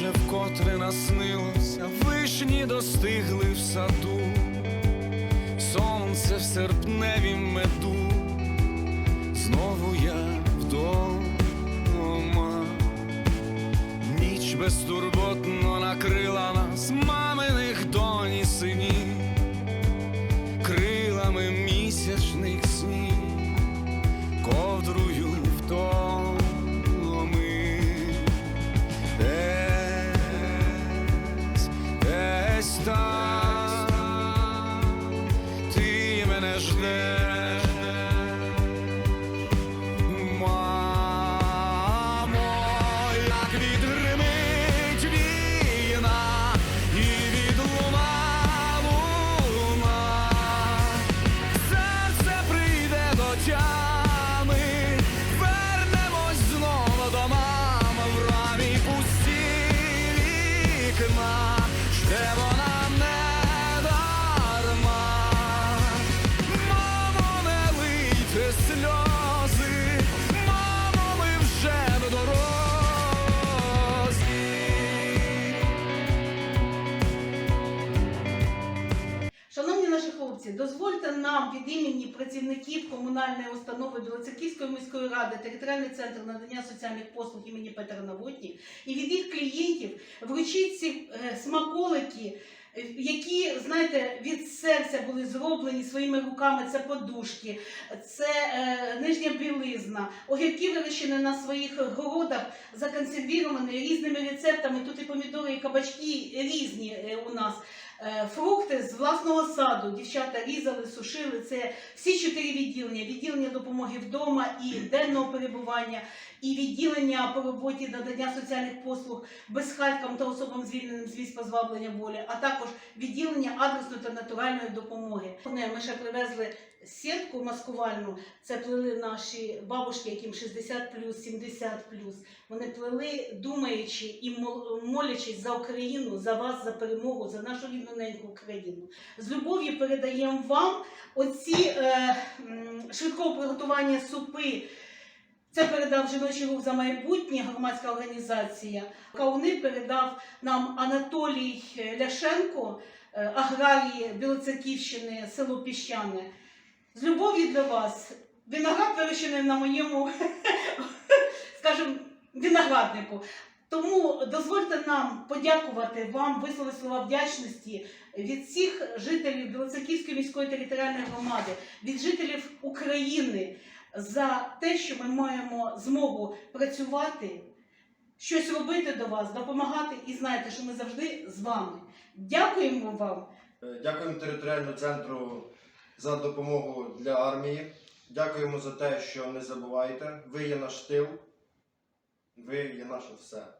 Вже вкотре наснилося, вишні достигли в саду, сонце в серпневім меду, знову я вдома, ніч безтурботно star. Наші дозвольте нам від імені працівників комунальної установи Білоцерківської міської ради, територіальний центр надання соціальних послуг імені Петра Навотні і від їх клієнтів вручити ці е, смаколики, е, які, знаєте, від серця були зроблені своїми руками. Це подушки, це е, нижня білизна, огірки вирощені на своїх городах, законсервіровані різними рецептами. Тут і помідори, і кабачки різні е, у нас. Е, Фрукти з власного саду дівчата різали, сушили. Це всі чотири відділення: відділення допомоги вдома і денного перебування, і відділення по роботі надання соціальних послуг безхатькам та особам звільненим з військ позбавлення волі, а також відділення адресної та натуральної допомоги. Ми ще привезли сітку маскувальну. Це плели наші бабушки, яким 60 70 Вони плели, думаючи і мол- молячись за Україну, за вас, за перемогу, за нашу рідну неньку Україну. З любов'ю передаємо вам оці е, швидкого приготування супи. Це передав жіночий рух за майбутнє, громадська організація. Кауни передав нам Анатолій Ляшенко, е, аграрії Білоцерківщини, село Піщане. З любов'ю для вас. Виноград вирощений на моєму, скажімо, винограднику. Тому дозвольте нам подякувати вам, висловити слова вдячності від всіх жителів Білоцерківської міської територіальної громади, від жителів України за те, що ми маємо змогу працювати, щось робити до вас, допомагати і знаєте, що ми завжди з вами. Дякуємо вам. Е, Дякуємо територіальному центру за допомогу для армії. Дякуємо за те, що не забувайте. Ви є наш тил, ви є наше все.